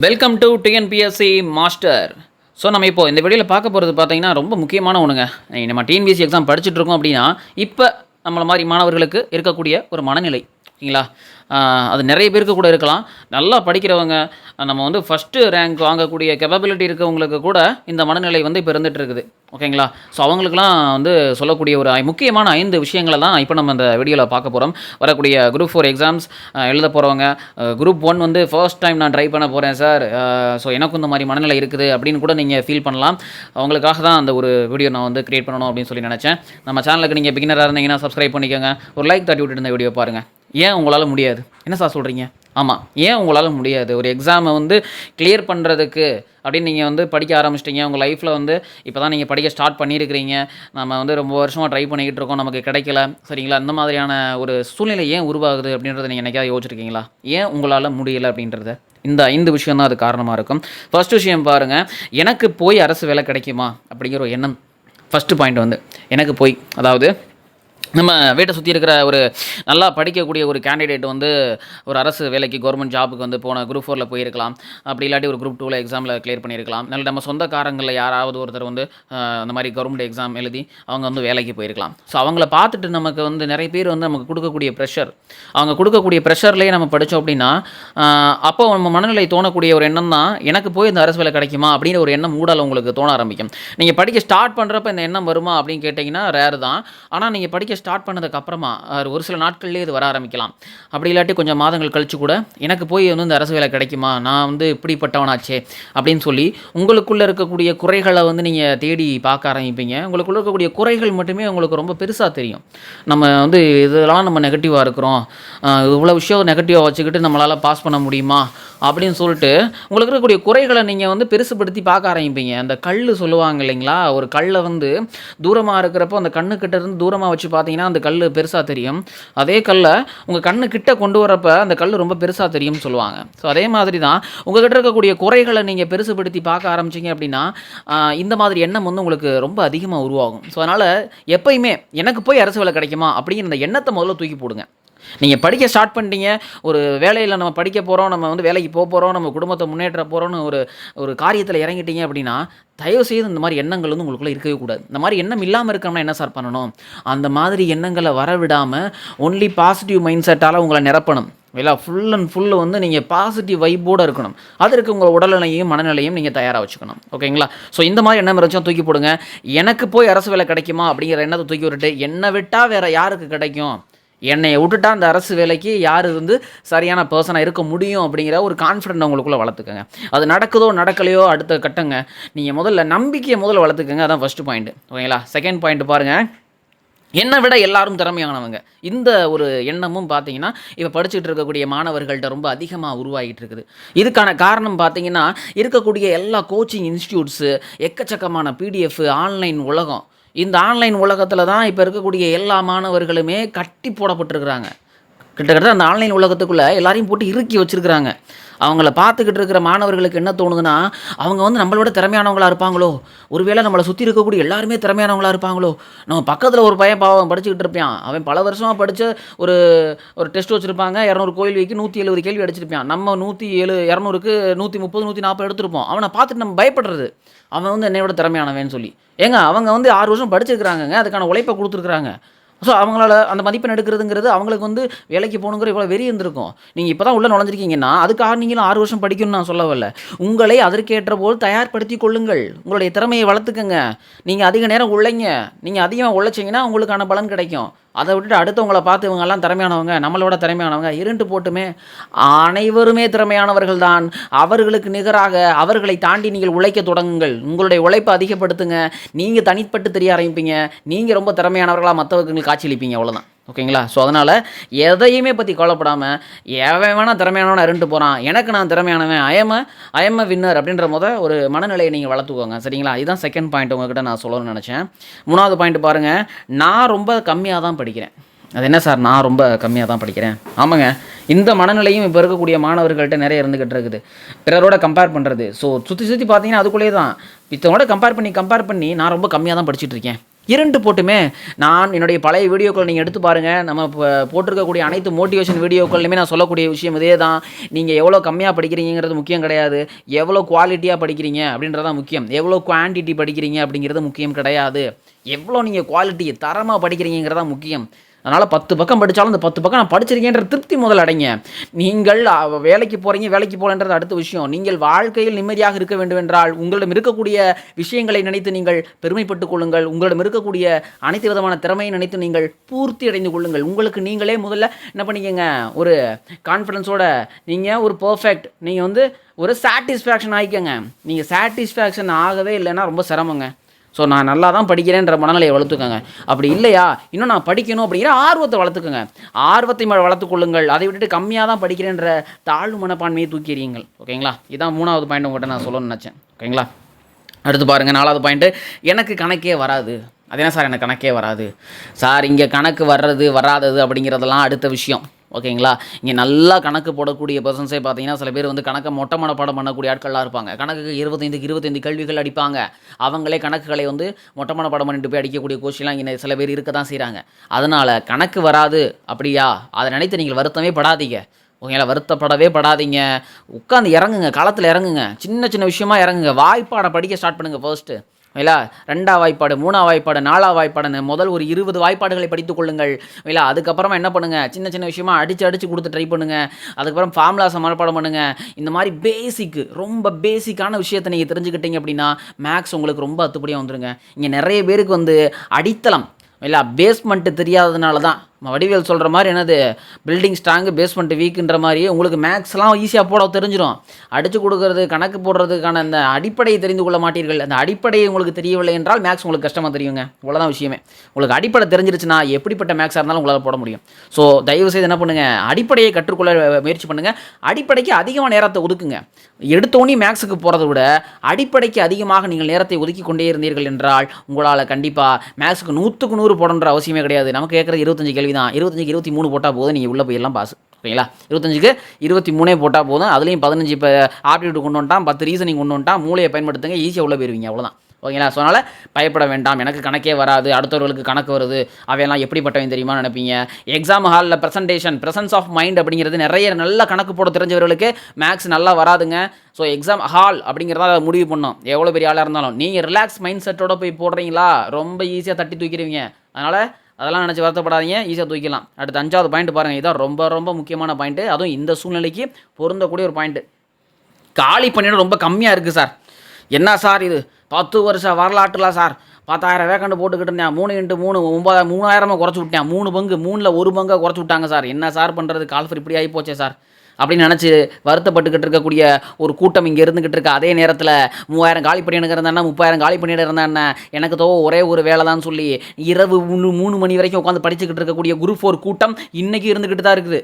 Welcome to TNPSC master so நம்ம இப்போ இந்த வீடியோவில் பார்க்க போகிறது பார்த்தீங்கன்னா ரொம்ப முக்கியமான ஒன்றுங்க நம்ம டிஎன்பிஎஸ்சி எக்ஸாம் படிச்சுட்டு இருக்கோம் அப்படின்னா இப்போ நம்மளை மாதிரி மாணவர்களுக்கு இருக்கக்கூடிய ஒரு மனநிலை. ஓகேங்களா அது நிறைய பேருக்கு கூட இருக்கலாம். நல்லா படிக்கிறவங்க நம்ம வந்து ஃபஸ்ட்டு ரேங்க் வாங்கக்கூடிய கெப்பபிலிட்டி இருக்கவங்களுக்கு கூட இந்த மனநிலை வந்து இப்போ இருந்துகிட்டு இருக்குது. ஓகேங்களா? ஸோ அவங்களுக்குலாம் வந்து சொல்லக்கூடிய ஒரு முக்கியமான ஐந்து விஷயங்களை தான் இப்போ நம்ம இந்த வீடியோவில் பார்க்க போகிறோம் வரக்கூடிய குரூப் ஃபோர் எக்ஸாம்ஸ் எழுத போகிறவங்க குரூப் ஒன் வந்து ஃபர்ஸ்ட் டைம் நான் ட்ரை பண்ண போகிறேன் சார் ஸோ எனக்கும் இந்த மாதிரி மனநிலை இருக்குது அப்படின்னு கூட நீங்கள் ஃபீல் பண்ணலாம். அவங்களுக்காக தான் அந்த ஒரு வீடியோ நான் வந்து கிரியேட் பண்ணணும் அப்படின்னு சொல்லி நினச்சேன். நம்ம சேனலுக்கு நீங்கள் பிகினராக இருந்தீங்கன்னா சப்ஸ்கிரைப் பண்ணிக்கோங்க. ஒரு லைக் தட்டி விட்டுட்டு இந்த வீடியோ பாருங்கள் ஏன் உங்களால் முடியாது? என்ன சார் சொல்கிறீங்க ஆமாம் ஏன் உங்களால் முடியாது? ஒரு எக்ஸாமை வந்து கிளியர் பண்ணுறதுக்கு அப்படின்னு நீங்கள் வந்து படிக்க ஆரம்பிச்சிட்டிங்க. உங்கள் லைஃப்பில் வந்து இப்போ தான் நீங்கள் படிக்க ஸ்டார்ட் பண்ணியிருக்கிறீங்க. நம்ம வந்து ரொம்ப வருஷமாக ட்ரை பண்ணிக்கிட்டு இருக்கோம். நமக்கு கிடைக்கல. சரிங்களா? இந்த மாதிரியான ஒரு சூழ்நிலை ஏன் உருவாகுது அப்படின்றத நீங்கள் என்னைக்காவது யோசிச்சிருக்கீங்களா? ஏன் உங்களால் முடியலை அப்படின்றத? இந்த ஐந்து விஷயம் தான் அது காரணமாக இருக்கும். ஃபஸ்ட் விஷயம் பாருங்கள் எனக்கு போய் அரசு வேலை கிடைக்குமா? அப்படிங்கிற ஒரு எண்ணம். ஃபஸ்ட்டு பாயிண்ட் வந்து எனக்கு போய் அதாவது நம்ம வீட்டை சுற்றி இருக்கிற ஒரு நல்லா படிக்கக்கூடிய ஒரு கேண்டிடேட் வந்து ஒரு அரசு வேலைக்கு கவர்மெண்ட் ஜாபுக்கு வந்து போன குரூப் ஃபோரில் போயிருக்கலாம். அப்படி இல்லாட்டி ஒரு குரூப் டூவில் எக்ஸாமில் கிளியர் பண்ணியிருக்கலாம். நல்ல நம்ம சொந்தக்காரங்களில் யாராவது ஒருத்தர் வந்து அந்த மாதிரி கவர்மெண்ட் எக்ஸாம் எழுதி அவங்க வந்து வேலைக்கு போயிருக்கலாம். ஸோ அவங்கள பார்த்துட்டு நமக்கு வந்து நிறைய பேர் வந்து நமக்கு கொடுக்கக்கூடிய ப்ரெஷர் அவங்க கொடுக்கக்கூடிய ப்ரெஷர்லேயே நம்ம படித்தோம் அப்படின்னா அப்போ நம்ம மனநிலை தோணக்கூடிய ஒரு எண்ணம் தான் எனக்கு போய் இந்த அரசு வேலை கிடைக்குமா அப்படின்ற ஒரு எண்ணம் மூடால் உங்களுக்கு தோண ஆரம்பிக்கும். நீங்கள் படிக்க ஸ்டார்ட் பண்ணுறப்ப இந்த எண்ணம் வருமா அப்படின்னு கேட்டிங்கன்னா ரேர் தான். ஆனால் நீங்கள் படிக்க ஸ்டார்ட் பண்ணதுக்கப்புறமா ஒரு சில நாட்கள்லேயே இது வர ஆரம்பிக்கலாம். அப்படி இல்லாட்டி கொஞ்சம் மாதங்கள் கழித்து கூட எனக்கு போய் வந்து இந்த அரசு வேலை கிடைக்குமா? நான் வந்து இப்படிப்பட்டவனாச்சே அப்படின்னு சொல்லி உங்களுக்குள்ளே இருக்கக்கூடிய குறைகளை வந்து நீங்கள் தேடி பார்க்க ஆரம்பிப்பீங்க. உங்களுக்குள்ளே இருக்கக்கூடிய குறைகள் மட்டுமே உங்களுக்கு ரொம்ப பெருசாக தெரியும். நம்ம வந்து இதெல்லாம் நம்ம நெகட்டிவாக இருக்கிறோம். இவ்வளோ விஷயம் நெகட்டிவாக வச்சுக்கிட்டு நம்மளால் பாஸ் பண்ண முடியுமா? அப்படின்னு சொல்லிட்டு உங்களுக்கு இருக்கக்கூடிய குறைகளை நீங்கள் வந்து பெருசுப்படுத்தி பார்க்க ஆரம்பிப்பீங்க. அந்த கல் சொல்லுவாங்க இல்லைங்களா? ஒரு கல்லை வந்து தூரமாக இருக்கிறப்போ அந்த கண்ணுக்கிட்ட இருந்து தூரமாக வச்சு பார்த்தீங்கன்னா அந்த கல் பெருசாக தெரியும். அதே கல்லை உங்கள் கண்ணு கிட்ட கொண்டு வரப்ப அந்த கல் ரொம்ப பெருசாக தெரியும்னு சொல்லுவாங்க. ஸோ அதே மாதிரி தான் உங்ககிட்ட இருக்கக்கூடிய குறைகளை நீங்கள் பெருசுப்படுத்தி பார்க்க ஆரம்பிச்சீங்க அப்படின்னா இந்த மாதிரி எண்ணம் வந்து உங்களுக்கு ரொம்ப அதிகமாக உருவாகும். ஸோ அதனால் எப்பயுமே எனக்கு போய் அரசு வேலை கிடைக்குமா அப்படிங்கிற அந்த எண்ணத்தை முதல்ல தூக்கி போடுங்க. நீங்கள் படிக்க ஸ்டார்ட் பண்ணிட்டீங்க ஒரு வேலையில் நம்ம படிக்க போகிறோம் நம்ம வந்து வேலைக்கு போக போகிறோம் நம்ம குடும்பத்தை முன்னேற்ற போகிறோம்னு ஒரு ஒரு காரியத்தில் இறங்கிட்டீங்க அப்படின்னா தயவு செய்து இந்த மாதிரி எண்ணங்கள் வந்து உங்களுக்குள்ளே இருக்கவே கூடாது. இந்த மாதிரி எண்ணம் இல்லாமல் இருக்கணும்னா என்ன சார் பண்ணணும்? அந்த மாதிரி எண்ணங்களை வரவிடாமல் ஒன்லி பாசிட்டிவ் மைண்ட் செட்டால் உங்களை நிரப்பணும். இல்லை ஃபுல் அண்ட் ஃபுல்லு வந்து நீங்கள் பாசிட்டிவ் வைப்போடு இருக்கணும். அதற்கு உங்கள் உடல்நிலையும் மனநிலையும் நீங்கள் தயாராக வச்சுக்கணும். ஓகேங்களா? ஸோ இந்த மாதிரி எண்ணம் இருந்துச்சும் தூக்கி போடுங்க. எனக்கு போய் அரசு வேலை கிடைக்குமா அப்படிங்கிற எண்ணத்தை தூக்கி விட்டுட்டு என்னை விட்டால் வேறு யாருக்கு கிடைக்கும்? என்னை விட்டுட்டா அந்த அரசு வேலைக்கு யார் வந்து சரியான பர்சனாக இருக்க முடியும் அப்படிங்கிற ஒரு கான்ஃபிடென்ட் உங்களுக்குள்ளே வளர்த்துக்கங்க. அது நடக்குதோ நடக்கலையோ அடுத்த கட்டங்க. நீங்கள் முதல்ல நம்பிக்கையை முதல்ல வளர்த்துக்கங்க. அதான் ஃபஸ்ட்டு பாயிண்ட் ஓகேங்களா? செகண்ட் பாயிண்ட் பாருங்கள் என்னை விட எல்லாரும் திறமையானவங்க. இந்த ஒரு எண்ணமும் பார்த்தீங்கன்னா இப்போ படிச்சுட்டு இருக்கக்கூடிய மாணவர்கள்ட்ட ரொம்ப அதிகமாக உருவாகிட்டு இருக்குது. இதுக்கான காரணம் பார்த்தீங்கன்னா இருக்கக்கூடிய எல்லா கோச்சிங் இன்ஸ்டியூட்ஸு எக்கச்சக்கமான பிடிஎஃப் ஆன்லைன் உலகம் இந்த ஆன்லைன் உலகத்தில் தான் இப்போ இருக்கக்கூடிய எல்லா மாணவர்களுமே கட்டி போடப்பட்டிருக்கிறாங்க. கிட்டத்தட்ட அந்த ஆன்லைன் உலகத்துக்குள்ளே எல்லாரையும் போட்டு இறுக்கி வச்சுருக்குறாங்க. அவங்கள பார்த்துக்கிட்டு இருக்கிற மாணவர்களுக்கு என்ன தோணுதுன்னா அவங்க வந்து நம்மளோட திறமையானவங்களா இருப்பாங்களோ? ஒருவேளை நம்மளை சுற்றி இருக்கக்கூடிய எல்லாருமே திறமையானவங்களா இருப்பாங்களோ? நம்ம பக்கத்தில் ஒரு பையன் பாவம் படிச்சுக்கிட்டு இருப்பான். அவன் பல வருஷமாக படித்த ஒரு ஒரு டெஸ்ட் வச்சுருப்பாங்க. இரநூறு கேள்விக்கு நூற்றி எழுபது கேள்வி அடிச்சிருப்பான். நம்ம நூற்றி ஏழு இரநூறுக்கு நூற்றி முப்பது நூற்றி நாற்பது எடுத்திருப்போம். அவனை பார்த்துட்டு நம்ம பயப்படுறது. அவன் வந்து என்னை விட திறமையானவன் சொல்லி. ஏங்க அவங்க வந்து ஆறு வருஷம் படிச்சிருக்கிறாங்கங்க. அதுக்கான உழைப்பை கொடுத்துருக்குறாங்க. ஸோ அவங்களால அந்த மதிப்பெண் எடுக்கிறதுங்கிறது அவங்களுக்கு வந்து வேலைக்கு போகணுங்கிற இவ்வளோ வெறி இருந்திருக்கும். நீங்கள் இப்போ தான் உள்ளே நுழைஞ்சிருக்கீங்கன்னா அதுக்காக நீங்களும் ஆறு வருஷம் படிக்கணும்னு நான் சொல்ல வரல. உங்களை அதற்கேற்ற போல் தயார்படுத்தி கொள்ளுங்கள். உங்களுடைய திறமையை வளர்த்துக்கங்க. நீங்கள் அதிக நேரம் உழைங்க. நீங்கள் அதிகமாக உழைச்சிங்கன்னா உங்களுக்கான பலன் கிடைக்கும். அதை விட்டுட்டு அடுத்தவங்களை பார்த்து இவங்கெல்லாம் திறமையானவங்க நம்மளோட திறமையானவங்க இருண்டு போட்டுமே அனைவருமே திறமையானவர்கள் தான் அவர்களுக்கு நிகராக அவர்களை தாண்டி நீங்கள் உழைக்க தொடங்குங்கள். உங்களுடைய உழைப்பை அதிகப்படுத்துங்க. நீங்கள் தனிப்பட்டு தெரிய ஆரம்பிப்பீங்க. நீங்கள் ரொம்ப திறமையானவர்களாக மற்றவர்களுக்கு காட்சியளிப்பீங்க அவ்வளோதான் ஓகேங்களா? ஸோ அதனால் எதையுமே பற்றி கவலைப்படாமல் எவன் வேணால் திறமையானவன் அருண்டு போகிறான் எனக்கு நான் திறமையானவன் அயம அயம வின்னர் அப்படின்ற முத ஒரு மனநிலையை நீங்கள் வளர்த்துக்கோங்க. சரிங்களா? இதுதான் செகண்ட் பாயிண்ட் உங்ககிட்ட நான் சொல்லணும்னு நினச்சேன். மூணாவது பாயிண்ட் பாருங்கள் நான் ரொம்ப கம்மியாக தான் படிக்கிறேன். அது என்ன சார்? நான் ரொம்ப கம்மியாக தான் படிக்கிறேன். ஆமாங்க. இந்த மனநிலையும் இப்போ இருக்கக்கூடிய மாணவர்கள்ட்ட நிறைய இருந்துகிட்டு இருக்குது. பிறரோட கம்பேர் பண்ணுறது ஸோ சுற்றி சுற்றி பார்த்தீங்கன்னா அதுக்குள்ளேயே தான் இத்தனோட கம்பேர் பண்ணி கம்பேர் பண்ணி நான் ரொம்ப கம்மியாக தான் படிச்சுட்டு இருக்கேன். இரண்டு போட்டுமே. நான் என்னுடைய பழைய வீடியோக்கள் நீங்கள் எடுத்து பாருங்கள் நம்ம இப்போ போட்டிருக்கக்கூடிய அனைத்து மோட்டிவேஷன் வீடியோக்கள்லையுமே நான் சொல்லக்கூடிய விஷயம் இதே தான் நீங்கள் எவ்வளோ கம்மியாக படிக்கிறீங்கிறது முக்கியம் கிடையாது. எவ்வளோ குவாலிட்டியாக படிக்கிறீங்க அப்படின்றதான் முக்கியம். எவ்வளோ குவான்டிட்டி படிக்கிறீங்க அப்படிங்கிறது முக்கியம் கிடையாது. எவ்வளோ நீங்கள் குவாலிட்டி தரமாக படிக்கிறீங்கிறதா முக்கியம். அதனால் பத்து பக்கம் படித்தாலும் அந்த பத்து பக்கம் நான் படிச்சிருக்கேன்ற திருப்தி முதல் அடைங்க. நீங்கள் வேலைக்கு போகிறீங்க வேலைக்கு போகலன்றது அடுத்த விஷயம். நீங்கள் வாழ்க்கையில் நிம்மதியாக இருக்க வேண்டும் என்றால் உங்களிடம் இருக்கக்கூடிய விஷயங்களை நினைத்து நீங்கள் பெருமைப்பட்டுக் கொள்ளுங்கள். உங்களிடம் இருக்கக்கூடிய அனைத்து விதமான திறமையை நினைத்து நீங்கள் பூர்த்தி அடைந்து கொள்ளுங்கள். உங்களுக்கு நீங்களே முதல்ல என்ன பண்ணிக்கங்க? ஒரு கான்ஃபிடன்ஸோட நீங்கள் ஒரு பர்ஃபெக்ட் நீங்கள் வந்து ஒரு சாட்டிஸ்ஃபேக்ஷன் ஆகிக்கங்க நீங்கள் சாட்டிஸ்ஃபேக்ஷன் ஆகவே இல்லைன்னா ரொம்ப சிரமங்க. ஸோ நான் நல்லா தான் படிக்கிறேன்ற மனநிலையை வளர்த்துக்கோங்க. அப்படி இல்லையா? இன்னும் நான் படிக்கணும் அப்படிங்கிற ஆர்வத்தை வளர்த்துக்கோங்க. ஆர்வத்தை வளர்த்துக்கொள்ளுங்கள். அதை விட்டுட்டு கம்மியாக தான் படிக்கிறேன்ற தாழ்வு மனப்பான்மையை தூக்கிறீங்கள் ஓகேங்களா? இதான் மூணாவது பாயிண்ட் உங்கள்கிட்ட நான் சொல்லணும்னு நினச்சேன். ஓகேங்களா? அடுத்து பாருங்கள் நாலாவது பாயிண்ட்டு எனக்கு கணக்கே வராது. அது என்ன சார்? எனக்கு கணக்கே வராது. சார் இங்கே கணக்கு வர்றது வராதது அப்படிங்கிறதெல்லாம் அடுத்த விஷயம். ஓகேங்களா? இங்கே நல்லா கணக்கு போடக்கூடிய பர்சன்ஸே பார்த்தீங்கன்னா சில பேர் வந்து கணக்கை மொட்டை மனப்பாடம் பண்ணக்கூடிய ஆட்கள்லாம் இருப்பாங்க. கணக்குக்கு இருபத்தைந்துக்கு இருபத்தைந்து கேள்விகள் அடிப்பாங்க. அவங்களே கணக்குகளை வந்து மொட்டை மனப்பாடம் பண்ணிட்டு போய் அடிக்கக்கூடிய கோச்சிலாம் இங்கே சில பேர் இருக்க தான் செய்கிறாங்க அதனால் கணக்கு வராது அப்படியா? அதை நினைத்து நீங்கள் வருத்தமே படாதீங்க. ஓகேங்களா? வருத்தப்படவே படாதீங்க. உட்காந்து இறங்குங்க. களத்தில் இறங்குங்க. சின்ன சின்ன விஷயமா இறங்குங்க. வாய்ப்பாடை படிக்க ஸ்டார்ட் பண்ணுங்கள் ஃபர்ஸ்ட்டு இல்லா ரெண்டா வாய்ப்பாடு மூணா வாய்ப்பாடு நாலா வாய்ப்பாடுன்னு முதல் ஒரு இருபது வாய்ப்பாடுகளை படித்துக் கொள்ளுங்கள். இல்லை அதுக்கப்புறமா என்ன பண்ணுங்கள் சின்ன சின்ன விஷயமா அடித்து அடித்து கொடுத்து ட்ரை பண்ணுங்கள் அதுக்கப்புறம் ஃபார்முலாஸை மனப்பாடம் பண்ணுங்கள் இந்த மாதிரி பேசிக்கு ரொம்ப பேசிக்கான விஷயத்தை நீங்கள் தெரிஞ்சுக்கிட்டீங்க அப்படின்னா மேக்ஸ் உங்களுக்கு ரொம்ப அத்துப்படியாக வந்துடுங்க இங்கே நிறைய பேருக்கு வந்து அடித்தளம் இல்லை பேஸ்மெண்ட்டு தெரியாததுனால தான் வடிவேல் சொல்கிற மாதிரி என்னது? பில்டிங் ஸ்ட்ராங்கு பேஸ்மெண்ட் வீக்குன்ற மாதிரி உங்களுக்கு மேக்ஸ்லாம் ஈஸியாக போட தெரிஞ்சிடும் அடித்து கொடுக்கறது கணக்கு போடுறதுக்கான அந்த அடிப்படையை தெரிந்து கொள்ள மாட்டீர்கள். அந்த அடிப்படையை உங்களுக்கு தெரியவில்லை என்றால் மேக்ஸ் உங்களுக்கு கஷ்டமாக தெரியுங்க. இவ்வளோதான் விஷயமே. உங்களுக்கு அடிப்படை தெரிஞ்சிருச்சுன்னா எப்படிப்பட்ட மேக்ஸாக இருந்தாலும் உங்களால் போட முடியும். ஸோ தயவு செய்து என்ன பண்ணுங்கள் அடிப்படையை கற்றுக்கொள்ள முயற்சி பண்ணுங்கள் அடிப்படைக்கு அதிகமாக நேரத்தை ஒதுக்குங்க. எடுத்தோன்னே மேக்ஸுக்கு போகிறத விட அடிப்படைக்கு அதிகமாக நீங்கள் நேரத்தை ஒதுக்கி கொண்டே இருந்தீர்கள் என்றால் உங்களால் கண்டிப்பாக மேக்ஸுக்கு நூற்றுக்கு நூறு போடணுன்ற அவசியமே கிடையாது. நமக்கு கேட்குறது இருபத்தஞ்சு கேள்வி தான் இருபத்தஞ்சுக்கு இருபத்தி மூணு போட்டால் போதும். நீங்கள் உள்ளே போயிடலாம் பாஸ். ஓகேங்களா இருபத்தஞ்சுக்கு இருபத்தி மூணே போட்டால் போதும். அதுலேயும் பதினஞ்சு இப்போ ஆப்டிடியூட் கொண்டு வந்துட்டான் பத்து ரீசனிங் கொண்டு வந்துட்டான். மூளையை பயன்படுத்துங்க ஈஸியாக உள்ளே போயிருவீங்க அவ்வளோதான் ஓகேங்களா? ஸோ அதனால் பயப்பட வேண்டாம். எனக்கு கணக்கே வராது. அடுத்தவர்களுக்கு கணக்கு வருது. அவையெல்லாம் எப்படிப்பட்டவன் தெரியுமா நினைப்பீங்க? எக்ஸாம் ஹாலில் ப்ரெசன்டேஷன் ப்ரெசன்ஸ் ஆஃப் மைண்ட் அப்படிங்கிறது நிறைய நல்ல கணக்கு போட தெரிஞ்சவர்களுக்கு மேக்ஸ் நல்லா வராதுங்க. ஸோ எக்ஸாம் ஹால் அப்படிங்கிறத அதை முடிவு பண்ணோம் எவ்வளோ பெரிய ஆளாக இருந்தாலும். நீங்கள் ரிலாக்ஸ் மைண்ட் செட்டோட போய் போடுறீங்களா? ரொம்ப ஈஸியாக தட்டி தூக்கிடுவீங்க. அதனால் அதெல்லாம் நினச்சி வருத்தப்படாதீங்க. ஈஸியாக தூக்கிக்கலாம் அடுத்து அஞ்சாவது பாயிண்ட் பாருங்கள் இதான் ரொம்ப ரொம்ப முக்கியமான பாயிண்ட்டு அதுவும் இந்த சூழ்நிலைக்கு பொருந்தக்கூடிய ஒரு பாயிண்ட்டு காலி பணியிடம் ரொம்ப கம்மியாக இருக்குது சார். என்ன சார் இது? பத்து வருஷம் வரலாற்றுல சார். பத்தாயிரம் வேக்கண்டு போட்டுக்கிட்டு இருந்தேன். மூணு இன்ட்டு மூணு ஒம்பதாயிரம் மூணாயிரமாக குறைச்சி விட்டேன். மூணு பங்கு மூணில் ஒரு பங்கை குறைச்சி விட்டாங்க சார். என்ன சார் பண்ணுறது கால்ஃபர் இப்படி ஆகி போச்சே சார். அப்படின்னு நினச்சி வருத்தப்பட்டுக்கிட்டு இருக்கக்கூடிய ஒரு கூட்டம் இங்கே இருந்துக்கிட்டு இருக்க. அதே நேரத்தில் மூவாயிரம் காலி பண்ணிட்டு இருந்தா முப்பாயிரம் காலி பண்ணிட்டு இருந்தா எனக்கு தோ ஒரே ஒரு வேலை தான் சொல்லி இரவு மூணு மூணு மணி வரைக்கும் உட்காந்து படிச்சுக்கிட்டு இருக்கக்கூடிய குரூப் ஃபோர் கூட்டம் இன்றைக்கி இருந்துக்கிட்டு தான் இருக்குது.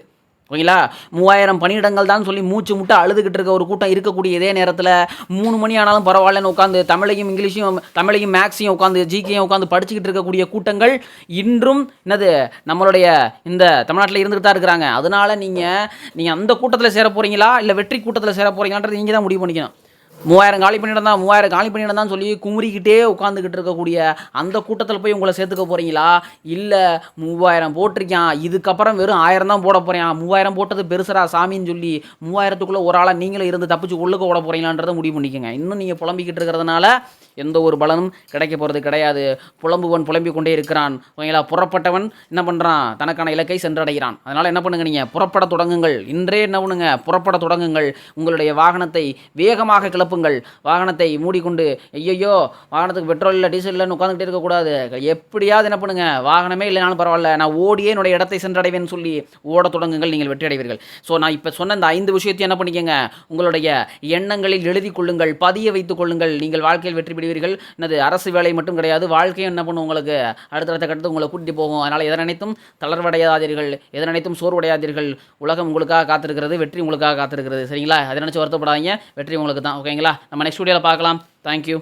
ஓகேங்களா? மூவாயிரம் பணியிடங்கள் தான் சொல்லி மூச்சு முட்டை அழுதுகிட்டு இருக்க ஒரு கூட்டம் இருக்கக்கூடிய இதே நேரத்தில் மூணு மணி ஆனாலும் பரவாயில்லன்னு உட்காந்து தமிழையும் இங்கிலீஷையும் தமிழையும் மேக்ஸையும் உட்காந்து ஜிகேயும் உட்காந்து படிச்சுக்கிட்டு இருக்கக்கூடிய கூட்டங்கள் இன்றும் என்னது நம்மளுடைய இந்த தமிழ்நாட்டில் இருந்துகிட்டு தான் இருக்கிறாங்க. அதனால நீங்கள் நீங்கள் அந்த கூட்டத்தில் சேர போகிறீங்களா இல்லை வெற்றி கூட்டத்தில் சேர போகிறீங்களான்றது நீங்கள் தான் முடிவு பண்ணிக்கணும். மூவாயிரம் காலி பண்ணிடம் தான் மூவாயிரம் காலி பண்ணிடம் தான் சொல்லி குமுறிக்கிட்டே உட்காந்துக்கிட்டு இருக்கக்கூடிய அந்த கூட்டத்தில் போய் உங்களை சேர்த்துக்க போகிறீங்களா இல்லை மூவாயிரம் போட்டிருக்கான் இதுக்கப்புறம் வெறும் ஆயிரம் தான் போட போகிறேன் மூவாயிரம் போட்டது பெருசரா சாமின்னு சொல்லி மூவாயிரத்துக்குள்ளே ஒரு ஆளாக நீங்களும் இருந்து தப்பிச்சு உள்ளுக்க ஓட போகிறீங்களான்றதை முடிவு பண்ணிக்கோங்க. இன்னும் நீங்கள் புலம்பிக்கிட்டு இருக்கிறதுனால எந்த ஒரு பலனும் கிடைக்க போகிறது கிடையாது. புலம்புவன் புலம்பிக் கொண்டே இருக்கிறான். ஓகேங்களா புறப்பட்டவன் என்ன பண்ணுறான் தனக்கான இலக்கை சென்றடைகிறான். அதனால் என்ன பண்ணுங்க நீங்கள் புறப்பட தொடங்குங்கள். இன்றே என்ன பண்ணுங்க? புறப்பட தொடங்குங்கள். உங்களுடைய வாகனத்தை வேகமாக கிளப்புங்கள். வாகனத்தை மூடிக்கொண்டு ஐயையோ வாகனத்துக்கு பெட்ரோல் இல்லை டீசல் இல்லைன்னு உட்காந்துக்கிட்டே இருக்கக்கூடாது. எப்படியாவது என்ன பண்ணுங்க? வாகனமே இல்லைனாலும் பரவாயில்ல. நான் ஓடியே என்னுடைய இடத்தை சென்றடைவேன்னு சொல்லி ஓட தொடங்குங்கள். நீங்கள் வெற்றி அடைவீர்கள். ஸோ நான் இப்போ சொன்ன இந்த ஐந்து விஷயத்தையும் என்ன பண்ணிக்கங்க? உங்களுடைய எண்ணங்களில் எழுதி கொள்ளுங்கள். பதிய வைத்துக் கொள்ளுங்கள். நீங்கள் வாழ்க்கையில் வெற்றி பெறுவீர்கள் என்னது அரசு வேலை மட்டும் கிடையாது வாழ்க்கையும் என்ன பண்ணும் உங்களுக்கு? அடுத்தடுத்த கட்டத்து உங்களை கூட்டி போகும். அதனால் எதை நினைத்தும் தளர்வடையாதீர்கள் எதை நினைத்தும் சோர்வடையாதீர்கள். உலகம் உங்களுக்காக காத்திருக்கிறது வெற்றி உங்களுக்காக காத்திருக்கிறது. சரிங்களா? அதை நினச்சி வருத்தப்படாதீங்க வெற்றி உங்களுக்கு தான். ஓகேங்களா? நம்ம நெக்ஸ்ட் வீடியோவில் பார்க்கலாம். தேங்க்யூ